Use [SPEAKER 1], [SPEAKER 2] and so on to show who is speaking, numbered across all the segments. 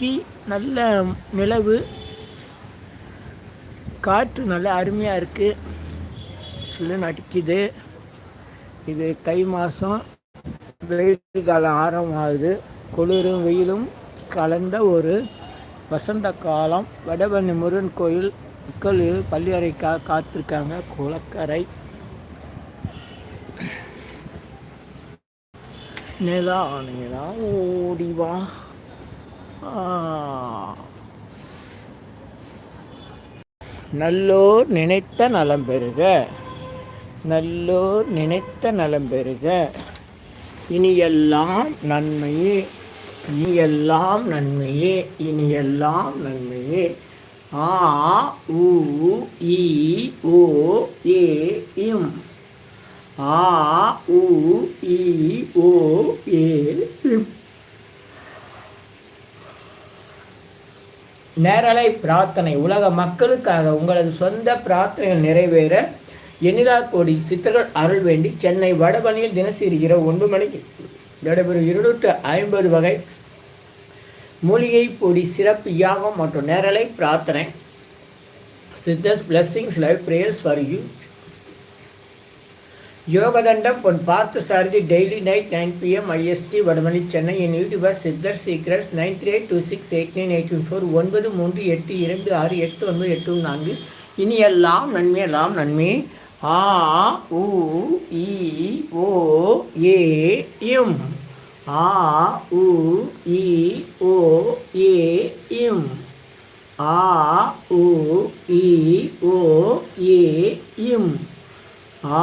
[SPEAKER 1] இன்னைக்கு நல்ல நிலவு காற்று நல்லா அருமையாக இருக்குது சில்லுன்னு அடிக்குது இது தை மாதம் வெயில் காலம் ஆரம்பமாகுது. குளிரும் வெயிலும் கலந்த ஒரு வசந்த காலம். வடபண்ணி முருகன் கோயில் மக்கள் பள்ளியறைக்காக காத்திருக்காங்க. குளக்கரை நிலா நிலா ஓடிவா நல்லோர் நினைத்த நலம் பெறுக. நல்லோர் நினைத்த நலம் பெறுக. இனியெல்லாம் நன்மையே. இனியெல்லாம் நன்மையே. இனியெல்லாம் நன்மையே. ஆ உ இ ஓ ஏ இம். ஆ உ இ ஓ ஏ இம். நேரலை பிரார்த்தனை. உலக மக்களுக்காக உங்களது சொந்த பிரார்த்தனைகள் நிறைவேற. எண்ணிலா கோடி சித்தர்கள் அருள் வேண்டி சென்னை வடபணியில் தினசரி இரவு ஒன்று மணிக்கு நடைபெறும் இருநூற்று ஐம்பது வகை மூலிகை பொடி சிறப்பு யாகம் மற்றும் நேரலை பிரார்த்தனை. Siddhars blessings live prayers for you யோகதண்டம் Pon Parthasarathy daily night nine PM IST வடமணி Chennai. N YouTuber Siddhar secrets nine three eight two six eight nine eight four ஒன்பது மூன்று எட்டு இரண்டு ஆறு எட்டு ஒன்பது எட்டு நான்கு. இனி எல்லாம் நன்மை எல்லாம் நன்மை. ஆ உ இ ஓ ஏ இம். ஆ உ இ ஓ ஏ இம். ஆ உ இ ஓ ஏ இம். ஆ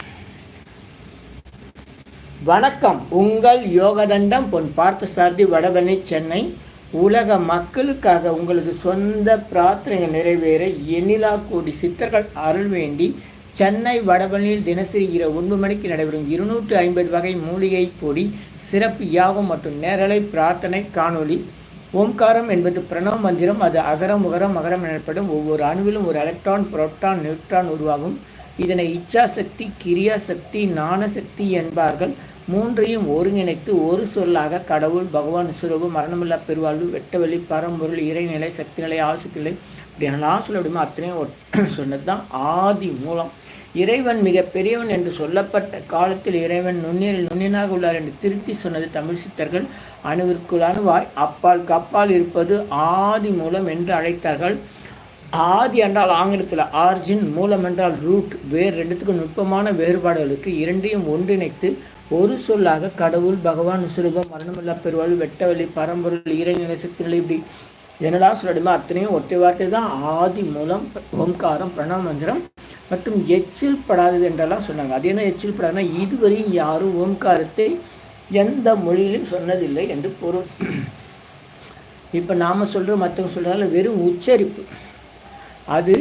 [SPEAKER 1] வணக்கம். உங்கள் யோகதண்டம் பொன் பார்த்தசாரதி வடபழனி சென்னை. உலக மக்களுக்காக உங்களது சொந்த பிரார்த்தனைகள் நிறைவேற எண்ணிலா கோடி சித்தர்கள் அருள் வேண்டி சென்னை வடபழனியில் தினசரி இரவு ஒன்று மணிக்கு நடைபெறும் இருநூற்று ஐம்பது வகை மூலிகை பொடி சிறப்பு யாகம் மற்றும் நேரலை பிரார்த்தனை காணொளி. ஓம்காரம் என்பது பிரணவ மந்திரம். அது அகரம் உகரம் மகரம் எனப்படும் ஒவ்வொரு அணுவிலும் ஒரு எலக்ட்ரான் புரோட்டான் நியூட்ரான் உருவாகும். இதனை இச்சாசக்தி கிரியாசக்தி ஞானசக்தி என்பார்கள். மூன்றையும் ஒருங்கிணைத்து ஒரு சொல்லாக கடவுள் பகவான் சுரவு மரணமில்லா பெருவாழ்வு வெட்டவெளி பரம்பொருள் இறைநிலை சக்தி நிலை ஆசக்திநிலை இப்படி சொல்ல முடியுமோ அத்தனையும் சொன்னது தான் ஆதி மூலம். இறைவன் மிக பெரியவன் என்று சொல்லப்பட்ட காலத்தில் இறைவன் நுண்ணியல் நுண்ணியனாக உள்ளார் என்று திருத்தி சொன்னது தமிழ் சித்தர்கள். அணுவிற்குள் அணுவாய் அப்பால் கப்பால் இருப்பது ஆதி மூலம் என்று அழைத்தார்கள். ஆதி என்றால் ஆங்கிலத்தில் ஆர்ஜின் மூலம் என்றால் ரூட் வேறு ரெண்டுத்துக்கும் நுட்பமான வேறுபாடுகளுக்கு இரண்டையும் ஒன்றிணைத்து ஒரு சொல்லாக கடவுள் பகவான் சுரூபம் மரணமில்லா பெருவாள் வெட்டவெளி பரம்பொருள் ஈரநிலை சக்திகள் இப்படி என்னெல்லாம் சொல்லணுமோ அத்தனையும் ஒற்றை வார்த்தை தான் ஆதி மூலம் ஓம்காரம் பிரணாமந்திரம் மற்றும் எச்சில் படாதது என்றெல்லாம் சொன்னாங்க. அது என்ன எச்சில் படாதுன்னா இதுவரையும் யாரும் ஓம்காரத்தை எந்த மொழியிலும் சொன்னதில்லை என்று பொருள். இப்போ நாம் சொல்கிறோம் மற்றவங்க சொல்கிறதால வெறும் உச்சரிப்பு. அது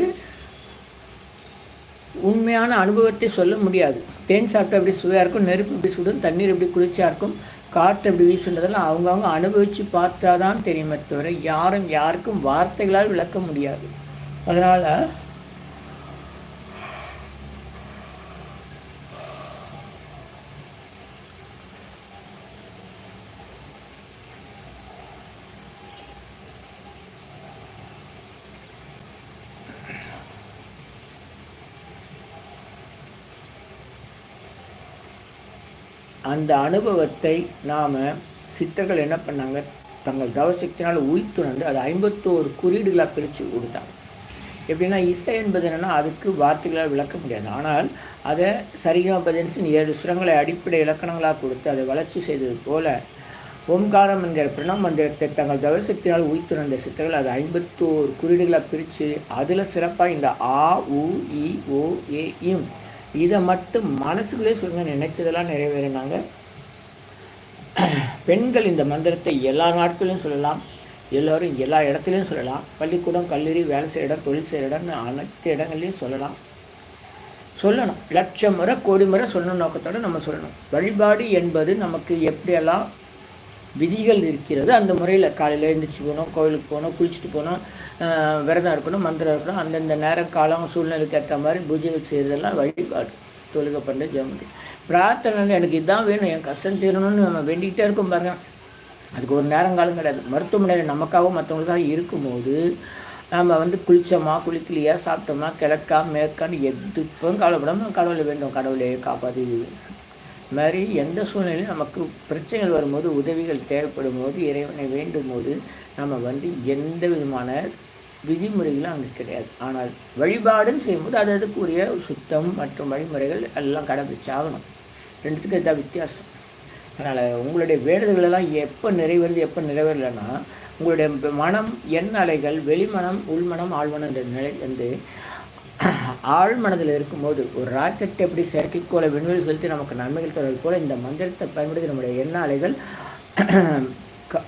[SPEAKER 1] உண்மையான அனுபவத்தை சொல்ல முடியாது. தேன் சாப்பிட்டா எப்படி சுவையாக இருக்கும் நெருப்பு எப்படி சுடும் தண்ணீர் எப்படி குளிர்ச்சியாக இருக்கும் காற்று எப்படி வீசுன்றதெல்லாம் அவங்கவுங்க அனுபவித்து பார்த்தா தான் தெரியுமே தவிர யாரும் யாருக்கும் வார்த்தைகளால் விளக்க முடியாது. அதனால் அந்த அனுபவத்தை நாம் சித்தர்கள் என்ன பண்ணாங்க? தங்கள் தவசக்தினால் உயிர்த்துணர்ந்து அது ஐம்பத்தோரு குறியீடுகளாக பிரித்து கொடுத்தாங்க. எப்படின்னா இசை என்பது என்னென்னா அதுக்கு வார்த்தைகளால் விளக்க முடியாது. ஆனால் அதை சரிகாபதன்சின் ஏழு சுரங்களை அடிப்படை இலக்கணங்களாக கொடுத்து அதை வளர்ச்சி செய்தது போல ஓம்காரம் என்கிற பிரணம் மந்திரத்தை தங்கள் தவசக்தினால் உயிர்த்துணர்ந்த சித்தர்கள் அது ஐம்பத்தோரு குறியீடுகளாக பிரித்து அதில் சிறப்பாக இந்த ஆ உ இ ஓ ஏ இம் இதை மட்டும் மனசுக்குள்ளே சொல்லுங்க நினைச்சதெல்லாம் நிறைவேறினாங்க. பெண்கள் இந்த மந்திரத்தை எல்லா நாட்களிலும் சொல்லலாம் எல்லோரும் எல்லா இடத்துலையும் சொல்லலாம். பள்ளிக்கூடம் கல்லூரி வேலை செய்கிற இடம் தொழில் செய்கிற இடம்னு அனைத்து இடங்கள்லையும் சொல்லலாம். சொல்லணும். லட்சம் முறை கோடி முறை சொல்லணும் நோக்கத்தோடு நம்ம சொல்லணும். வழிபாடு என்பது நமக்கு எப்படியெல்லாம் விதிகள் இருக்கிறது. அந்த முறையில் காலையில் எழுந்திரிச்சு போகணும் கோவிலுக்கு போகணும் குளிச்சுட்டு போகணும் விரதம் இருக்கணும் மந்திரம் இருக்கணும். அந்தந்த நேரம் காலம் சூழ்நிலைக்கு ஏற்ற மாதிரி பூஜைகள் செய்கிறதெல்லாம் வழிபாடு. தொழுகை பண்ண ஜெபம் பிரார்த்தனை எனக்கு இதுதான் வேணும். என் கஷ்டம் தீரணும்னு நம்ம வேண்டிக்கிட்டே இருக்கும் பாருங்க. அதுக்கு ஒரு நேரம் காலம் கிடையாது. மருத்துவமனையில் நமக்காகவும் மற்றவங்களுக்காக இருக்கும்போது நம்ம வந்து குளிச்சோமா குளிக்கலையா சாப்பிட்டோமா கிழக்கா மேற்கான்னு எதுக்கும் கவலைப்படாமல் கடவுளை வேண்டும் கடவுளையே காப்பாற்றி இது. மாதிரி எந்த சூழ்நிலையும் நமக்கு பிரச்சனைகள் வரும்போது உதவிகள் தேவைப்படும் போது இறைவனை வேண்டும் போது நம்ம வந்து எந்த விதமான விதிமுறைகளும் அங்கே கிடையாது. ஆனால் வழிபாடுன்னு செய்யும்போது அது அதுக்குரிய சுத்தம் மற்றும் வழிமுறைகள் எல்லாம் கடைபிடிச்சாகணும் ரெண்டுத்துக்கும் இதான் வித்தியாசம். அதனால் உங்களுடைய வேண்டுதல்கள் எப்போ நிறைவேறது எப்போ நிறைவேறலைன்னா உங்களுடைய மனம் எண் அலைகள் வெளிமனம் உள்மனம் ஆழ்மனம் என்ற நிலை வந்து ஆழ்மனதில் இருக்கும்போது ஒரு ராக்கெட் எப்படி செயற்கைக்கோளை விண்வெளி செலுத்தி நமக்கு நன்மைகள் தருவது போல இந்த மந்திரத்தை பயன்படுத்தி நம்முடைய எண்ண அலைகள் க-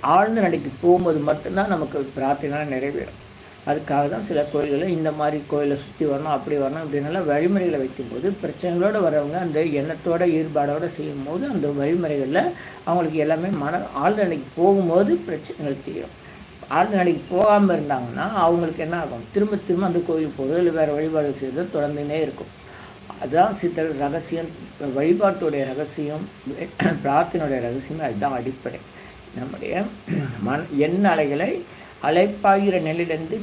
[SPEAKER 1] ஆழ்ந்த நிலைக்கு போகும்போது மட்டும்தான் நமக்கு பிரார்த்தனை நிறைவேறும். அதுக்காக தான் சில கோயில்களில் இந்த மாதிரி கோயிலை சுற்றி வரணும் அப்படி வரணும் இப்படின்னெல்லாம் வழிமுறைகளை வைக்கும்போது பிரச்சனைகளோடு வரவங்க அந்த எண்ணத்தோட ஈடுபாடோடு செய்யும்போது அந்த வழிமுறைகளில் அவங்களுக்கு எல்லாமே மன ஆழ்ந்த நிலைக்கு போகும்போது பிரச்சனைகள் தீரும். ஆறுநாளைக்கு போகாமல் இருந்தாங்கன்னா அவங்களுக்கு என்ன ஆகும்? திரும்ப திரும்ப அந்த கோயிலுக்கு போகிறது இல்லை வேறு வழிபாடு செய்கிறது தொடர்ந்துனே இருக்கும். அதுதான் சித்தர் ரகசியம். வழிபாட்டுடைய ரகசியம் பிரார்த்தனையுடைய ரகசியம் அதுதான் அடிப்படை. நம்முடைய மன எண் அலைகளை அலைப்பாகிற நிலையிலிருந்து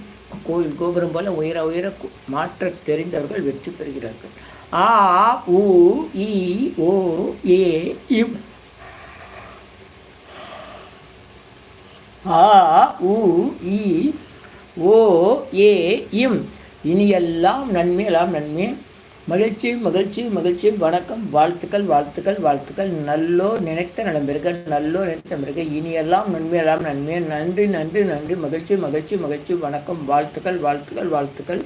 [SPEAKER 1] கோயில் கோபுரம் போல உயர உயர மாற்ற தெரிந்தவர்கள் வெற்றி பெறுகிறார்கள். ஆ உ இ ஓ ஏ இம். ஆ உ இ ஓ ஏ இம். இனியெல்லாம் நன்மை எல்லாம் நன்மை. மகிழ்ச்சி மகிழ்ச்சி மகிழ்ச்சி. வணக்கம். வாழ்த்துக்கள் வாழ்த்துக்கள் வாழ்த்துக்கள். நல்லோர் நினைத்த நடந்திருக்க நல்லோ நல்லோர் நினைத்த பெருக இனியெல்லாம் நன்மை எல்லாம் நன்மை. நன்றி நன்றி நன்றி. மகிழ்ச்சி மகிழ்ச்சி மகிழ்ச்சி. வணக்கம். வாழ்த்துக்கள் வாழ்த்துக்கள் வாழ்த்துக்கள்.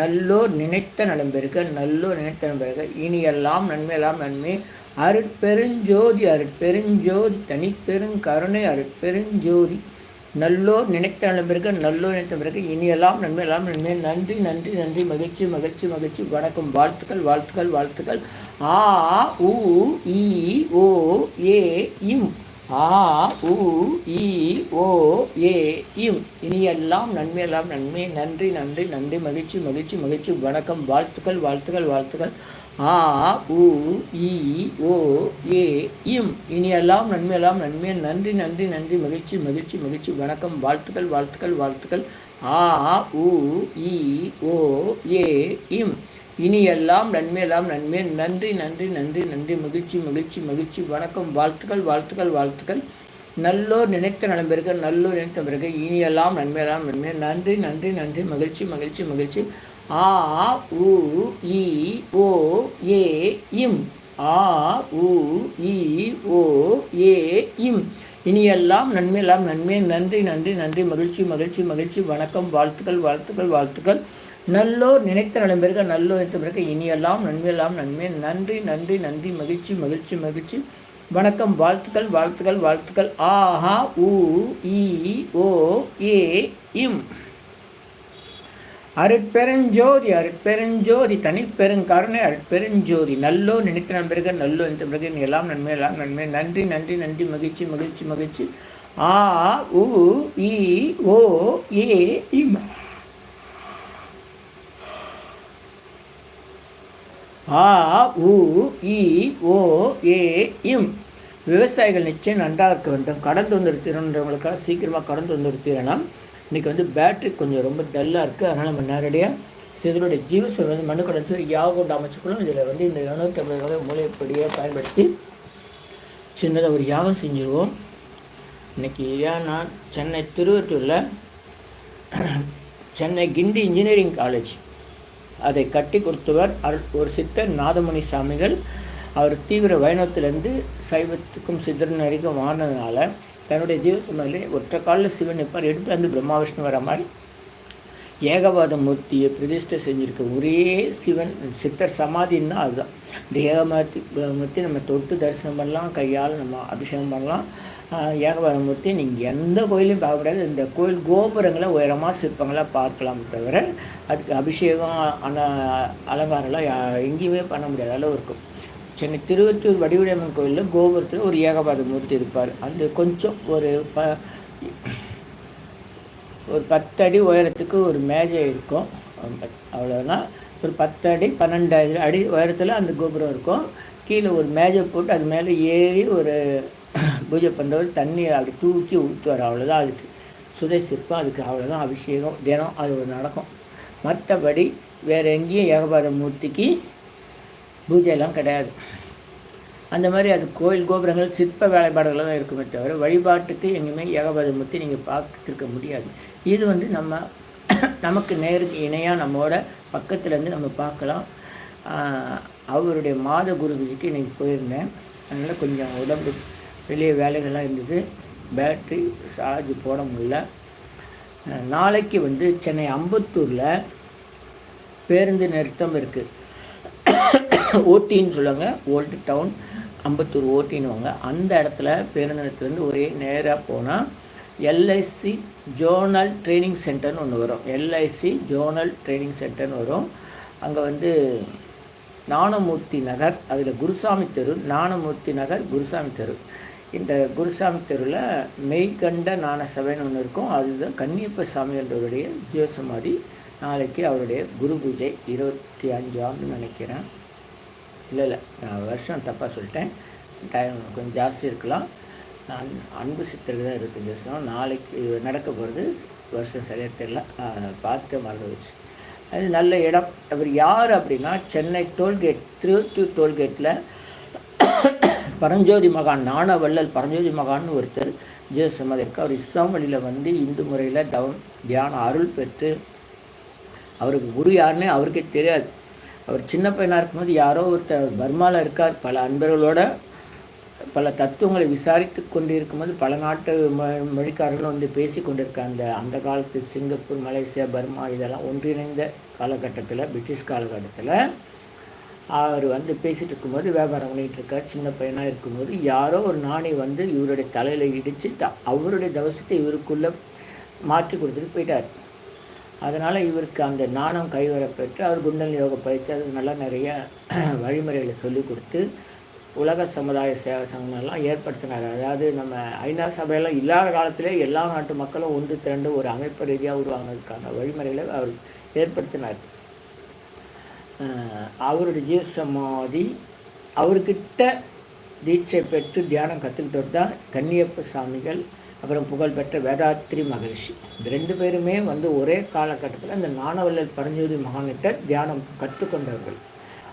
[SPEAKER 1] நல்லோர் நினைத்த நலம்பெருக நல்லோர் நினைத்த நலம் இனியெல்லாம் நன்மை எல்லாம் நன்மை. அருட்பெருஞ்சோதி அருட்பெருஞ்சோதி. தனிப்பெருங்கருணை அருட்பெருஞ்சோதி. நல்லோர் நினைத்த நலம் பிறகு நல்லோர் நினைத்த பிறகு இனியெல்லாம் நன்மை எல்லாம் நன்மை. நன்றி நன்றி நன்றி. மகிழ்ச்சி மகிழ்ச்சி மகிழ்ச்சி. வணக்கம். வாழ்த்துக்கள் வாழ்த்துக்கள் வாழ்த்துக்கள். ஆ உ இ ஓ ஏ இம். ஆ உ இ ஓ ஏ இம். இனியெல்லாம் நன்மை எல்லாம் நன்மை. நன்றி நன்றி நன்றி. மகிழ்ச்சி மகிழ்ச்சி மகிழ்ச்சி. வணக்கம். வாழ்த்துக்கள் வாழ்த்துக்கள் வாழ்த்துக்கள். ஆ உ இ ஓ ஏ இம். இனியெல்லாம் நன்மையெல்லாம் நன்மை. நன்றி நன்றி நன்றி. மகிழ்ச்சி மகிழ்ச்சி மகிழ்ச்சி. வணக்கம். வாழ்த்துக்கள் வாழ்த்துக்கள் வாழ்த்துக்கள். ஆ உ இ ஓ ஏ இம். இனியெல்லாம் நன்மையெல்லாம் நன்மை. நன்றி நன்றி நன்றி நன்றி. மகிழ்ச்சி மகிழ்ச்சி மகிழ்ச்சி. வணக்கம். வாழ்த்துக்கள் வாழ்த்துக்கள் வாழ்த்துக்கள். நல்லோர் நினைத்த நலம் நல்லோர் நினைத்த பிறகு இனியெல்லாம் நன்மையெல்லாம் நன்மை. நன்றி நன்றி நன்றி. மகிழ்ச்சி மகிழ்ச்சி மகிழ்ச்சி. ஆ உ இ ஓ ஏ இம். ஆ உ இ ஓ ஏ இம். இனியெல்லாம் நன்மையெல்லாம் நன்மை. நன்றி நன்றி நன்றி. மகிழ்ச்சி மகிழ்ச்சி மகிழ்ச்சி. வணக்கம். வாழ்த்துக்கள் வாழ்த்துக்கள் வாழ்த்துக்கள். நல்லோர் நினைத்த நலம் நல்லோர் நினைத்த பிறகு இனியெல்லாம் நன்மையெல்லாம் நன்மை. நன்றி நன்றி நன்றி. மகிழ்ச்சி மகிழ்ச்சி மகிழ்ச்சி. வணக்கம். வாழ்த்துக்கள் வாழ்த்துக்கள் வாழ்த்துக்கள். ஆஹா ஊ இ ஓ ஏ இம். அருட்பெருஞ்சோதி அருட்பெருஞ்சோதி தனிப்பெருங்கருணை அருட்பெருஞ்சோதி. நல்லோ நினைத்த நண்பர்கள் நல்லோ இந்த பிறகு எல்லாம் நன்மை எல்லாம் நன்மை. நன்றி நன்றி நன்றி மகிழ்ச்சி மகிழ்ச்சி மகிழ்ச்சி. ஆ உ இ ஓ ஏ இம். ஆ உ இ ஓ ஏ இம். விவசாயிகள் நிச்சயம் நன்றாக இருக்க வேண்டும். கடந்து வந்து நிறுத்திடணுன்றவங்களுக்காக சீக்கிரமாக கடந்து வந்து நிறுத்திடணும் இன்றைக்கி வந்து பேட்ரி கொஞ்சம் ரொம்ப டல்லாக இருக்குது அதனால் நம்ம நேரடியாக சிதனுடைய ஜீவசம் வந்து மனு கடந்து யாகோண்டு அமைச்சுக்கணும். இதில் வந்து இந்த இரநூத்தி ஐம்பது ரூபாய் மூலைப்படியை பயன்படுத்தி சின்னதாக ஒரு யாகம் செஞ்சுருவோம். இன்றைக்கி ஏன்னா சென்னை திருவத்தூரில் சென்னை கிண்டி இன்ஜினியரிங் காலேஜ் அதை கட்டி கொடுத்தவர் அரு ஒரு சித்தர் நாதமணி சாமிகள். அவர் தீவிர வைணவத்திலேருந்து சைவத்துக்கும் சித்தரன் வரைக்கும் மாறினதுனால தன்னுடைய ஜீவசமையிலே ஒற்றை காலில் சிவன் நிற்பார். எடுத்து வந்து பிரம்மா விஷ்ணு வர மாதிரி ஏகவாத மூர்த்தியை பிரதிஷ்டை செஞ்சுருக்க ஒரே சிவன் சித்தர் சமாதின்னா அதுதான். இந்த ஏகமூர்த்தி மூர்த்தி நம்ம தொட்டு தரிசனம் பண்ணலாம் கையால் நம்ம அபிஷேகம் பண்ணலாம். ஏகவாத மூர்த்தி நீங்கள் எந்த கோயிலையும் பார்க்கக்கூடாது. இந்த கோயில் கோபுரங்களை உயரமாக சிற்பங்களாக பார்க்கலாம் தவிர அதுக்கு அபிஷேகம் அன அலங்காரம்லாம் எங்கேயுமே பண்ண முடியாத அளவு இருக்கும். சென்னை திருவத்தூர் வடிவுடையம்மன் கோயிலில் கோபுரத்தில் ஒரு ஏகபாத மூர்த்தி இருப்பார். அந்த கொஞ்சம் ஒரு ப ஒரு பத்தடி உயரத்துக்கு ஒரு மேஜை இருக்கும். அவ்வளோதான் ஒரு பத்து அடி பன்னெண்டு அடி உயரத்தில் அந்த கோபுரம் இருக்கும். கீழே ஒரு மேஜை போட்டு அது மேலே ஏறி ஒரு பூஜை பண்ணுறவர் தண்ணி அப்படி தூக்கி ஊற்றுவார் அவ்வளோதான் அதுக்கு சுதை சிற்பம் அதுக்கு அவ்வளோதான் அபிஷேகம் தினம் அது ஒரு நடக்கும். மற்றபடி வேறு எங்கேயும் ஏகபாத மூர்த்திக்கு பூஜையெல்லாம் கிடையாது. அந்த மாதிரி அது கோயில் கோபுரங்கள் சிற்ப வேலைப்பாடுகள் தான் இருக்குமே தவிர வழிபாட்டுக்கு எங்கேயுமே ஏகபதமுத்தி நீங்கள் பார்த்துருக்க முடியாது. இது வந்து நம்ம நமக்கு நேருக்கு இணையாக நம்மளோட பக்கத்துலேருந்து நம்ம பார்க்கலாம். அவருடைய மாத குருஜிக்கு இன்றைக்கி போயிருந்தேன். அதனால் கொஞ்சம் உடம்பு வெளியே வேலைகள்லாம் இருந்தது. பேட்ரி சார்ஜ் போட முடியல. நாளைக்கு வந்து சென்னை அம்பத்தூரில் பேருந்து நிறுத்தம் இருக்குது ஓட்டின்னு சொல்லுவாங்க. ஓல்டு டவுன் அம்பத்தூர் ஓட்டின்னுவாங்க அந்த இடத்துல பேருந்து ஒரே நேராக போனால் எல்ஐசி ஜோனல் ட்ரைனிங் சென்டர்னு ஒன்று வரும். எல்ஐசி ஜோனல் ட்ரைனிங் சென்டர்னு வரும். அங்கே வந்து ஞானமூர்த்தி நகர் அதில் குருசாமி தெரு ஞானமூர்த்தி நகர் குருசாமி தெரு. இந்த குருசாமி தெருவில் மெய்கண்ட நாணசபைன்னு ஒன்று இருக்கும். அதுதான் கன்னியப்ப சாமின்றவருடைய ஜீவசமாதி நாளைக்கு அவருடைய குரு பூஜை இருபத்தி அஞ்சு ஆண்டு நினைக்கிறேன். இல்லை இல்லை நான் வருஷம் தப்பாக சொல்லிட்டேன். டைம் கொஞ்சம் ஜாஸ்தி இருக்கலாம். நான் அன்பு சித்தருக்கு தான் இருக்குது தேசம் நாளைக்கு நடக்க போகிறது வருஷம் சரியாக தெரியல. பார்த்து மறந்து வச்சு அது நல்ல இடம். அவர் யார் அப்படின்னா சென்னை டோல்கேட் திருவத்தூர் டோல்கேட்டில் பரஞ்சோதி மகான் நாணவல்லல் பரஞ்சோதி மகான் ஒருத்தர் ஜெயசமதி இருக்கு அவர் இஸ்லாம் வழியில் வந்து இந்து முறையில் தவம் தியானம் அருள் பெற்று அவருக்கு குரு யாருன்னே அவருக்கே தெரியாது. அவர் சின்ன பையனாக இருக்கும்போது யாரோ ஒருத்தர் பர்மாவில் இருக்கார். பல அன்பர்களோட பல தத்துவங்களை விசாரித்து கொண்டு இருக்கும்போது பல நாட்டு மொ மொழிக்காரர்களும் வந்து பேசி கொண்டிருக்க அந்த அந்த காலத்து சிங்கப்பூர் மலேசியா பர்மா இதெல்லாம் ஒன்றிணைந்த காலகட்டத்தில் பிரிட்டிஷ் காலகட்டத்தில் அவர் வந்து பேசிகிட்டு இருக்கும்போது வியாபாரம் பண்ணிகிட்டு இருக்கார். சின்ன பையனாக இருக்கும்போது யாரோ ஒரு நாணி வந்து இவருடைய தலையில் இடித்து த அவருடைய தவசத்தை இவருக்குள்ளே மாற்றி கொடுத்துட்டு போயிட்டார். அதனால் இவருக்கு அந்த நாணம் கைவரப்பெற்று அவர் குண்டல் யோக பயிற்சி அது நல்லா நிறைய வழிமுறைகளை சொல்லி கொடுத்து உலக சமுதாய சேவை சங்கமெல்லாம் ஏற்படுத்தினார். அதாவது நம்ம ஐநா சபையெல்லாம் இல்லாத காலத்திலே எல்லா நாட்டு மக்களும் ஒன்று திரண்டு ஒரு அமைப்பு ரீதியாக உருவானதுக்கான வழிமுறைகளை அவர் ஏற்படுத்தினார். அவருடைய ஜீவ சமாதி அவர்கிட்ட தீட்சை பெற்று தியானம் கற்றுக்கிட்டவர் தான் கன்னியப்ப சாமிகள் அப்புறம் புகழ்பெற்ற வேதாத்ரி மகரிஷி. இந்த ரெண்டு பேருமே வந்து ஒரே காலகட்டத்தில் இந்த நாணவல்லல் பரஞ்சோதி மகானிட்ட தியானம் கற்றுக்கொண்டவர்கள்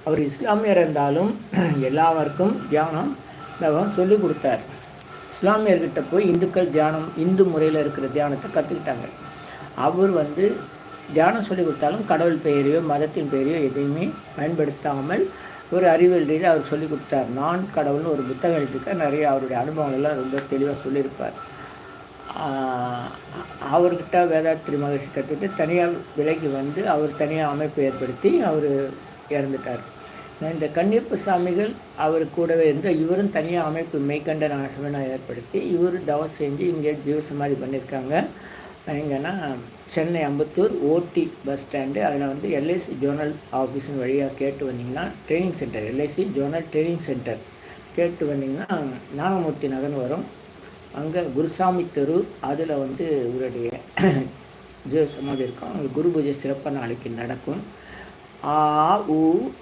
[SPEAKER 1] அவர் இஸ்லாமியர் இருந்தாலும் எல்லாருக்கும் தியானம் சொல்லிக் கொடுத்தார். இஸ்லாமியர்கிட்ட போய் இந்துக்கள் தியானம் இந்து முறையில் இருக்கிற தியானத்தை கற்றுக்கிட்டாங்க அவர் வந்து தியானம் சொல்லி கொடுத்தாலும் கடவுள் பெயரையோ மதத்தின் பெயரையோ எதையுமே பயன்படுத்தாமல் ஒரு அறிவியல் ரீதியாக அவர் சொல்லிக் கொடுத்தார். நான் கடவுள்னு ஒரு புத்தகம் எழுதிக்க நிறைய அவருடைய அனுபவங்கள்லாம் ரொம்ப தெளிவாக சொல்லியிருப்பார். அவர்கிட்ட வேதாத்திரி மகிழ்ச்சி கற்றுட்டு தனியாக விலைக்கு வந்து அவர் தனியாக அமைப்பு ஏற்படுத்தி அவர் இறந்துட்டார். இந்த கன்னியப்பு சாமிகள் அவர் கூடவே இருந்து இவரும் தனியாக அமைப்பு மெய்கண்ட நாசமனை ஏற்படுத்தி இவர் தவம் செஞ்சு இங்கே ஜீவசமாதி பண்ணியிருக்காங்க. எங்கன்னா சென்னை அம்பத்தூர் ஓடி பஸ் ஸ்டாண்டு. அதில் வந்து எல்ஐசி ஜோனல் ஆஃபீஸின் வழியாக கேட்டு வந்தீங்கன்னா training centre LIC zonal training centre. கேட்டு வந்தீங்கன்னா நாகமூர்த்தி நகர்னு வரும். அங்கே குருசாமி தெரு அதில் வந்து இவருடைய ஜீவ சமாதி இருக்கும். அங்கே குரு பூஜை சிறப்பாக நாளைக்கு நடக்கும். ஆ உ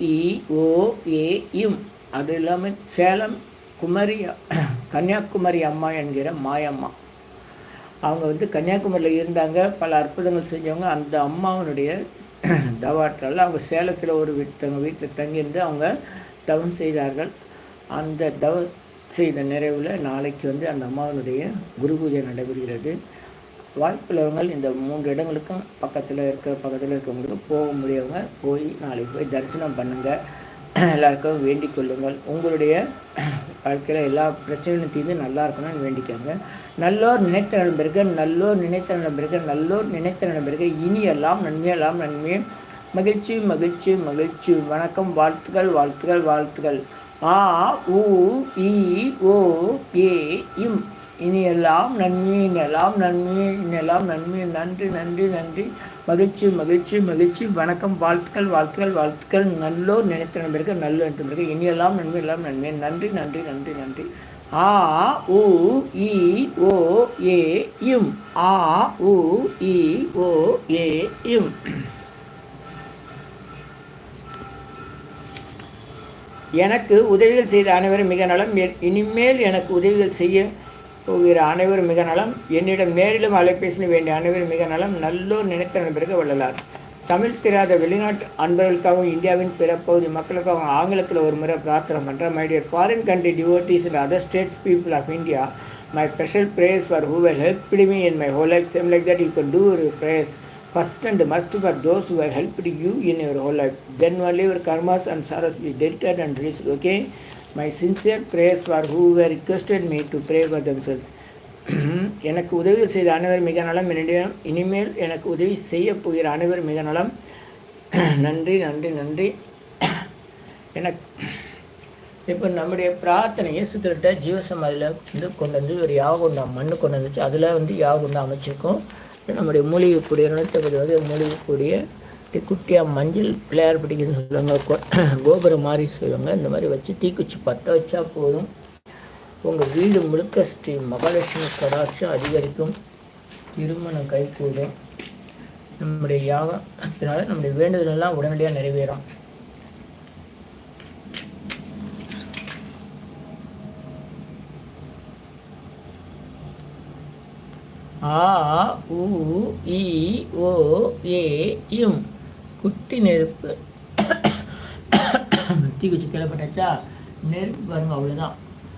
[SPEAKER 1] இ ஓ ஏ இம். அது இல்லாமல் சேலம் குமரி கன்னியாகுமரி அம்மா என்கிற மாயம்மா. அவங்க வந்து கன்னியாகுமரியில் இருந்தாங்க. பல அற்புதங்கள் செஞ்சவங்க. அந்த அம்மாவனுடைய தவாற்றால் அவங்க சேலத்தில் ஒரு வீட்டு வீட்டில் தங்கியிருந்து அவங்க தவம் செய்தார்கள். அந்த தவ செய்த நிறைவில் நாளைக்கு வந்து அந்த அம்மாவனுடைய குரு பூஜை நடைபெறுகிறது. வாய்ப்புள்ளவங்க இந்த மூன்று இடங்களுக்கும் பக்கத்தில் இருக்க பக்கத்தில் இருக்கவங்களுக்கு போக முடியவங்க போய் நாளைக்கு போய் தரிசனம் பண்ணுங்கள் எல்லாருக்கும் வேண்டிக் கொள்ளுங்கள். உங்களுடைய வாழ்க்கையில் எல்லா பிரச்சனைகளும் தீர்ந்து நல்லா இருக்கணும்னு வேண்டிக்கோங்க. நல்லோர் நினைத்த நண்பர்கள் நல்லோர் நினைத்த நண்பர்கள் நல்லோர் நினைத்த நண்பர்கள் இனி எல்லாம் நன்மையெல்லாம் நன்மையும் மகிழ்ச்சி மகிழ்ச்சி மகிழ்ச்சி. வணக்கம் வாழ்த்துக்கள் வாழ்த்துக்கள் வாழ்த்துக்கள். ஆ உ இ ஓ ஏ இம். இனியெல்லாம் நன்மை இனியெல்லாம் நன்மை இன்னெல்லாம் நன்மை. நன்றி நன்றி நன்றி. மகிழ்ச்சி மகிழ்ச்சி மகிழ்ச்சி. வணக்கம் வாழ்த்துக்கள் வாழ்த்துக்கள் வாழ்த்துக்கள். நல்லோ நினைத்த நண்பர்கள் நல்ல நண்பர்கள் இனியெல்லாம் நன்மை எல்லாம் நன்மை. நன்றி நன்றி நன்றி நன்றி. ஆ உ இ ஓ ஏ இம். ஆ உ இ ஓ ஏ இம். எனக்கு உதவிகள் செய்த அனைவரும் மிக நலம். இனிமேல் எனக்கு உதவிகள் செய்ய போகிற அனைவரும் மிக நலம். என்னிடம் நேரிலும் அலைபேசி வேண்டிய அனைவரும் மிக நலம். நல்லோர் நினைத்த நண்பருக்கு வள்ளலார். தமிழ் தெரியாத வெளிநாட்டு அன்பர்களுக்காகவும் இந்தியாவின் பிற பகுதி மக்களுக்காகவும் ஆங்கிலத்தில் ஒரு முறை பிரார்த்தனை பண்ணுறேன் my dear foreign country devotees and other states people of India my special prayers for who will help me in my whole life same like that you can do ஒரு prayers first and must for those who have helped you in your whole life. Then only your karmas and sorrows will be deleted and released. Okay? My sincere prayers for who were requested me to pray for themselves. எனக்கு உதவி செய்த அனைவர் மிக நலம் என்னிடம் இனிமேல் எனக்கு உதவி செய்ய போகிற அனைவர் மிக நலம் நன்றி நன்றி நன்றி எனக்கு இப்போ நம்முடைய பிரார்த்தனையை சுத்திட்ட ஜீவசமாதியில் வந்து கொண்டு வந்து ஒரு யாகுண்டா மண்ணு கொண்டு வந்துச்சு அதில் வந்து யாகுண்டா அமைச்சிருக்கோம் நம்முடைய மூலிகைக்கூடிய நூற்றம்பது மூலிகைக்கூடிய மூலிகை குட்டியாக மஞ்சள் பிள்ளையார் பிடிக்குன்னு சொல்லுவாங்க. கோபுரம் மாதிரி சொல்லுவாங்க. இந்த மாதிரி வச்சு தீக்குச்சி பற்ற வச்சா போதும். உங்கள் வீடு முழுக்க ஸ்ரீ மகாலட்சுமி கடாட்சம் அதிகரிக்கும். திருமணம் கைகூடும் நம்முடைய யாகம் அதனால நம்முடைய வேண்டுதலெல்லாம் உடனடியாக நிறைவேறும். ஆ உ இ ஓ ஏ இம். குட்டி நெருப்பு. தீக்குச்சி கிளப்பட்டாச்சா? நெருப்பு பாருங்க அவ்வளோதான்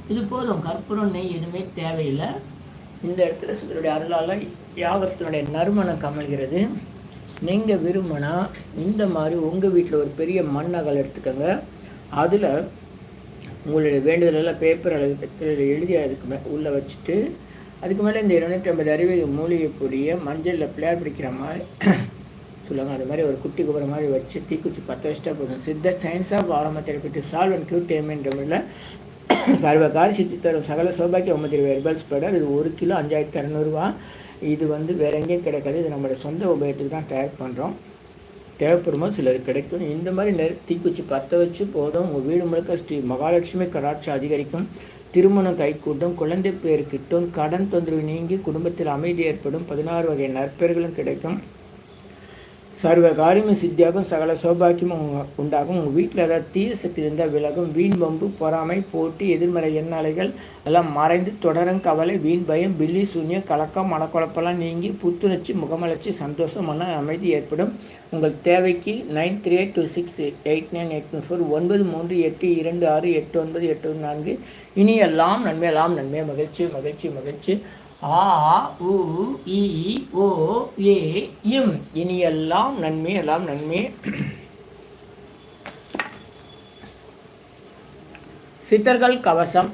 [SPEAKER 1] இது போதும். கற்பூரம் நெய் எதுவுமே தேவையில்லை. இந்த இடத்துல சுதனுடைய அருளால் யாகத்தினுடைய நறுமணம் கமல்கிறது நீங்கள் விரும்பினா இந்த மாதிரி உங்கள் வீட்டில் ஒரு பெரிய மண்ணகல் எடுத்துக்கோங்க. அதில் உங்களுடைய வேண்டுதலெல்லாம் பேப்பர் அல்லது எழுதி அதுக்கு உள்ளே வச்சுட்டு அதுக்கு மேலே இந்த இருநூற்றி ஐம்பது அறிவு மூலிகை பொடியை மஞ்சளில் பிளேர் பிடிக்கிற மாதிரி சொல்லுவாங்க அது மாதிரி ஒரு குட்டி குபுற மாதிரி வச்சு தீக்குச்சி பத்து வச்சுட்டா போதும். சித்த சயின்ஸ் ஆஃப் ஆரம்ப தெரப்பி சால்வ் அண்ட் கியூ டேமென்ற சர்வகாரி சித்தி தரும் சகல சோபாக்கி ஒன்பது இருபது ஹெர்பல்ஸ் பவுடர் இது ஒரு கிலோ அஞ்சாயிரத்தி இரநூறுவா இது வந்து வேற எங்கேயும் கிடைக்காது. இது நம்மளோட சொந்த உபயோகத்துக்கு தான் தயார் பண்ணுறோம் தேவைப்படுமோ சிலருக்கு கிடைக்கும். இந்த மாதிரி நெரு தீக்குச்சி பற்ற வச்சு போதும். உங்கள் வீடு முழுக்க ஸ்ரீ மகாலட்சுமி கடாட்சி அதிகரிக்கும். திருமணம் கைகூட்டும் குழந்தை பேர் கிட்டும் கடன் தொந்தரவு நீங்கி குடும்பத்தில் அமைதி ஏற்படும் பதினாறு வகை நற்பெயர்களும் கிடைக்கும். சர்வ காரியமும் சித்தியாகும் சகல சௌபாக்கியமும் உண்டாகும். உங்கள் வீட்டில் ஏதாவது தீய சக்தி இருந்தால் விலகும். வீண் வம்பு பொறாமை போட்டி எதிர்மறை எண்ணாலைகள் எல்லாம் மறைந்து தொடரும் கவலை வீண் பயம் பில்லி சூன்யம் கலக்கம் மனக்குழப்பெல்லாம் நீங்கி புத்துணர்ச்சி முகமலர்ச்சி சந்தோஷம் மன அமைதி ஏற்படும். உங்கள் தேவைக்கு nine three eight two six eight nine eight four ஒன்பது மூன்று எட்டு இரண்டு ஆறு எட்டு ஒன்பது எட்டு நான்கு இனி எல்லாம் நன்மை எல்லாம் நன்மை மகிழ்ச்சி மகிழ்ச்சி மகிழ்ச்சி. ஆ உ இ ஓ ஏ இம். இனியெல்லாம் நன்மை எல்லாம் நன்மை. சித்தர்கள் கவசம்.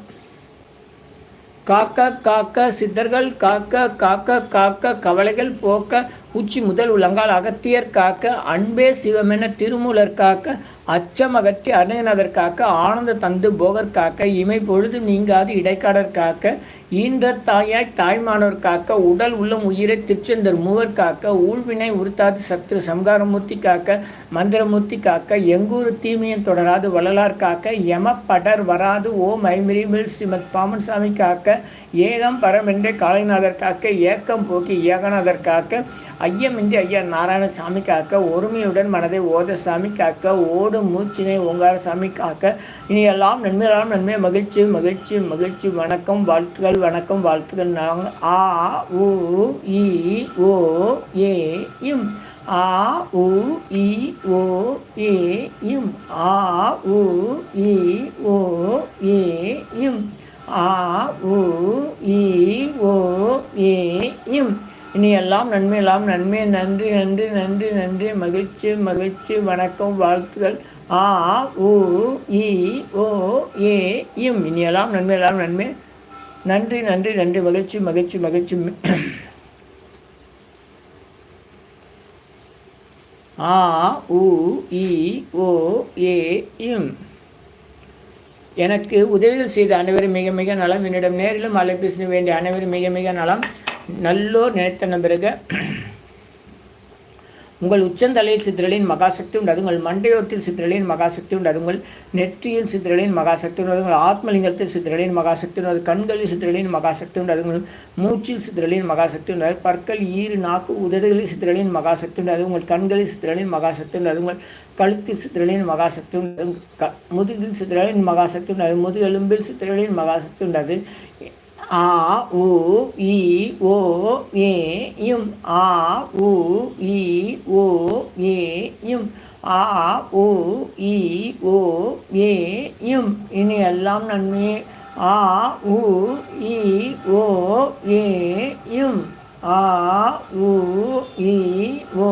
[SPEAKER 1] காக்க காக்க சித்தர்கள் காக்க காக்க காக்க கவலைகள் போக்க உச்சி முதல் உலங்கால் அகத்தியர் காக்க அன்பே சிவமென திருமூலர் காக்க அச்சமகற்றி அருணநாதர் ஆனந்த தந்து போகற்காக்க இமை பொழுது நீங்காது இடைக்காடற்காக ஈன்ற தாயாய் தாய்மானோர்காக்க உடல் உள்ளம் உயிரை திருச்செந்தர் மூவர் காக்க ஊழ்வினை உருத்தாது சத்ரு சம்காரமூர்த்தி காக்க மந்திரமூர்த்தி காக்க எங்கூர் தீமையும் தொடராது வள்ளலார் காக்க யம படர் வராது ஓம் ஐமிரிமில் ஸ்ரீமத் பாமன் சாமி காக்க ஏகம் பரமென்றே காளைநாதர் காக்க ஏக்கம் போக்கி ஏகநாதர் காக்க ஐயமின்றி ஐயா நாராயணசாமி காக்க ஒருமையுடன் மனதை ஓத சாமி காக்க ஓடும் மூச்சினை உங்கள் சாமி காக்க. இனி எல்லாம் நன்மையெல்லாம் நன்மை. மகிழ்ச்சி மகிழ்ச்சி மகிழ்ச்சி. வணக்கம் வாழ்த்துக்கள் வணக்கம் வாழ்த்துக்கள். நாங்கள் ஆ உ இ ஓ ஏ இம். ஆ உ இ ஓ ஏ இம். ஆ உ இ ஓ ஏ இம். ஆ உ இ ஓ ஏ இம். இனி எல்லாம் நன்மை எல்லாம் நன்மை நன்றி நன்றி நன்றி நன்றி. மகிழ்ச்சி மகிழ்ச்சி. வணக்கம் வாழ்த்துகள் ஆ உ இ ஓ ஏ இம். இனி எல்லாம் நன்மை. எல்லாம் நன்மை நன்றி நன்றி நன்றி. மகிழ்ச்சி மகிழ்ச்சி மகிழ்ச்சி. ஆ உ இ ஓ ஏ இம். எனக்கு உதவிகள் செய்த அனைவரும் மிக மிக நலம். என்னிடம் நேரிலும் அலைபேசி வேண்டிய அனைவரும் மிக மிக நலம். நல்லோர் நினைத்தன பிறகு உங்கள் உச்சந்தலையில் சித்திரலின் மகாசக்தி உண்டு உங்கள் மண்டையோட்டில் சித்திரலின் மகாசக்தி உண்டு உங்கள் நெற்றியில் சித்திரலின் மகாசக்தி உண்டு உங்கள் ஆத்மலிங்கத்தில் சித்திரலின் மகாசக்தி உண்டு கண்களில் சித்திரலின் மகாசக்தி உண்டு உங்கள் மூச்சில் சித்திரலின் மகாசக்தி உண்டு பற்கள் ஈறு நாக்கு உதடுகளில் சித்திரலின் மகாசக்தி உண்டு உங்கள் கண்களில் சித்திரலின் மகாசக்தி உண்டு உங்கள் கழுத்தில் சித்திரலின் மகாசக்தி உண்டு முதுகில் சித்திரலின் மகாசக்தி உண்டு முதுகெலும்பில் சித்திரலின் மகாசக்தி உண்டு ஆ உ இ ஓ ஏ யும். ஆ உ இ ஓ ஏ யும். ஆ உ இ ஓ ஏ யும். இனி எல்லாம் நன்மையே. ஆ உ இ ஓ ஏ யும். ஆ உ இ ஓ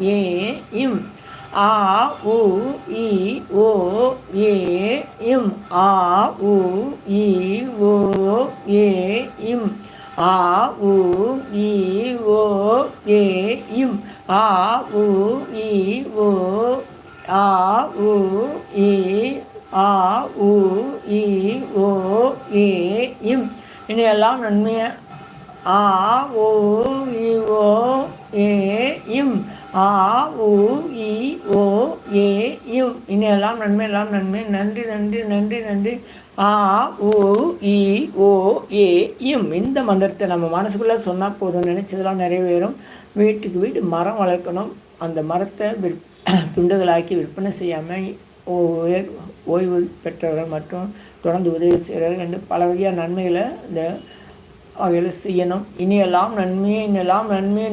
[SPEAKER 1] ஏ யும். ஆ உ இ ஓ ஏ யும். ஆ உ இ ஓ ஏ இம். ஆ உ இ ஓ ஏ இம். ஆ உ இ ஓ ஆ உ இ ஆ உ இ ஓ ஏ இம். இனியெல்லாம் நன்மையை ஆ ஓ இ ஓ ஏ இம். ஆ உ இ ஓ ஏ இம். இனியெல்லாம் நன்மை எல்லாம் நன்மை. நன்றி நன்றி நன்றி நன்றி. ஆ உ இ ஓ ஏ இம். இந்த மந்திரத்தை நம்ம மனசுக்குள்ளே சொன்னால் போதும் நினச்சதெல்லாம் நிறைவேறும். வீட்டுக்கு வீட்டு மரம் வளர்க்கணும். அந்த மரத்தை விற் துண்டுகளாக்கி விற்பனை செய்யாமல் ஓய்வு பெற்றவர்கள் மற்றும் தொடர்ந்து உதவி செய்கிறவர்கள் என்று பல வகையான நன்மைகளை இந்த வகையில் செய்யணும். இனியெல்லாம் நன்மை இனியெல்லாம் நன்மை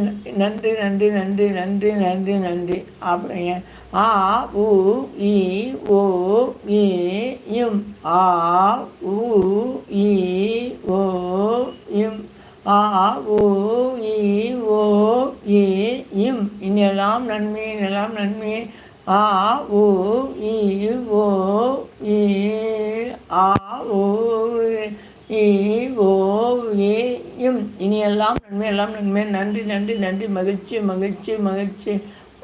[SPEAKER 1] நன்றி நன்றி நன்றி நன்றி நன்றி நன்றி. அப்புறம் ஆ உ இ ஓ இம். ஆ உ இ ஓ இம். ஆ உ இ ஓ இ இம். இனியெல்லாம் நன்மை இனியெல்லாம் நன்மை ஆ உ இ ஓ ஏ ஆ ஓ ஓம் இனியெல்லாம் நன்மை எல்லாம் நன்மை நன்றி நன்றி நன்றி மகிழ்ச்சி மகிழ்ச்சி மகிழ்ச்சி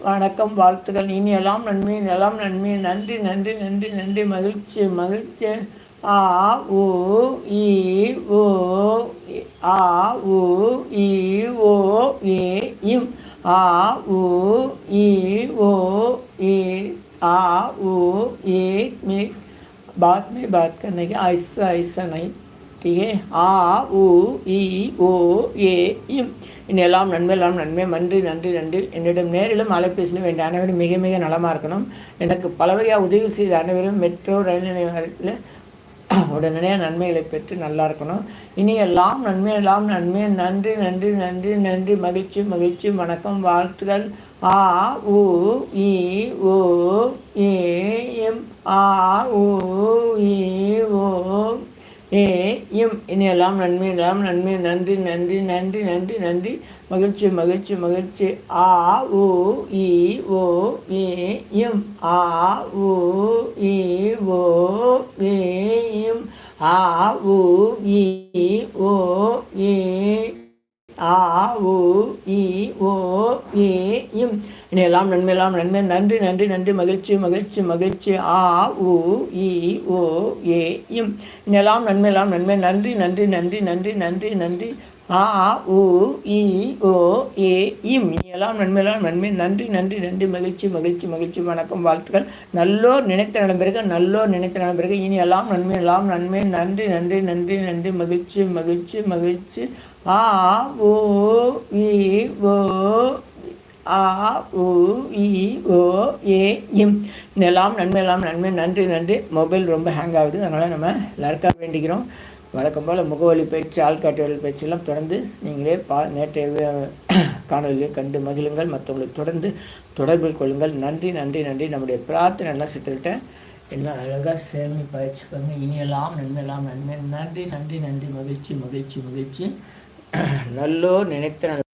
[SPEAKER 1] வணக்கம் வாழ்த்துக்கள் இனியெல்லாம் நன்மை எல்லாம் நன்மை நன்றி நன்றி நன்றி நன்றி மகிழ்ச்சி மகிழ்ச்சி ஆ ஓ இ ஓ ஆ ஓ இ ஓ ஏ இம் ஆ ஓ இ ஓ ஏ आ ओ एक में बात में बात करने के ऐसा ऐसा नहीं ஏ ஆ உ இ ஓ ஏ இம். இன்னெல்லாம் நன்மையெல்லாம் நன்மை. நன்றி நன்றி நன்றி. என்னிடம் நேரிலும் அலைபேசியிலும் வேண்டிய அனைவரும் மிக மிக நலமாக இருக்கணும். எனக்கு பல வகையாக உதவி செய்த அனைவரும் மெட்ரோ ரயில் நிலையத்தில் உடனடியாக நன்மைகளை பெற்று நல்லா இருக்கணும். இனி எல்லாம் நன்மை. எல்லாம் நன்மை நன்றி நன்றி நன்றி நன்றி. மகிழ்ச்சி மகிழ்ச்சி. வணக்கம் வாழ்த்துகள் ஆ உ இ ஓ ஏ எம் ஆ உ இ ஓ ஏ இயம் இனியெல்லாம் நன்மை எல்லாம் நன்மை நன்றி நன்றி நன்றி நன்றி நன்றி. மகிழ்ச்சி மகிழ்ச்சி மகிழ்ச்சி. ஆ ஓ இ ஓ ஏ இம் ஆ ஓ இ ஓ ஏ இம் ஆ ஓ இ ஓ ஏ ஆ உ இ ஓ ஏ இம். இனியெல்லாம் நன்மையெல்லாம் நன்மை நன்றி நன்றி நன்றி மகிழ்ச்சி மகிழ்ச்சி மகிழ்ச்சி. ஆ உ இ ஓ ஏ இம். இனியெல்லாம் நன்மையெல்லாம் நன்மை நன்றி நன்றி நன்றி நன்றி நன்றி நன்றி. ஆ உ இ ஓ ஏ இம். இனியெல்லாம் நன்மையெல்லாம் நன்மை. நன்றி நன்றி நன்றி. மகிழ்ச்சி மகிழ்ச்சி மகிழ்ச்சி. வணக்கம் வாழ்த்துக்கள். நல்லோர் நினைத்த நடைபெறுக நல்லோர் நினைத்த நடைபெறுக இனி எல்லாம் நன்மை எல்லாம் நன்மை. நன்றி நன்றி நன்றி நன்றி. மகிழ்ச்சி மகிழ்ச்சி மகிழ்ச்சி. ஆ ஓ இ ஓ ஆ உ இ ஓ ஏ இம். எல்லாம் நன்மை எல்லாம் நன்மை. நன்றி நன்றி. மொபைல் ரொம்ப ஹேங் ஆகுது. அதனால் நம்ம எல்லாருக்காக வேண்டிக்கிறோம். வழக்கம் போல் முகவலி பயிற்சி ஆள்காட்டு வழி பயிற்சியெல்லாம் தொடர்ந்து நீங்களே பா நேற்றைய காணொலியை கண்டு மகிழுங்கள். மற்றவங்களை தொடர்ந்து தொடர்பில் கொள்ளுங்கள். நன்றி நன்றி நன்றி. நம்முடைய பிரார்த்தனை எல்லாம் சித்திரிட்டேன் எல்லாம் அழகாக சேமி பயிற்சி பண்ணுங்க இனியெல்லாம் நன்மையெல்லாம் நன்மை. நன்றி நன்றி நன்றி. மகிழ்ச்சி மகிழ்ச்சி மகிழ்ச்சி. நல்லோர் நினைத்த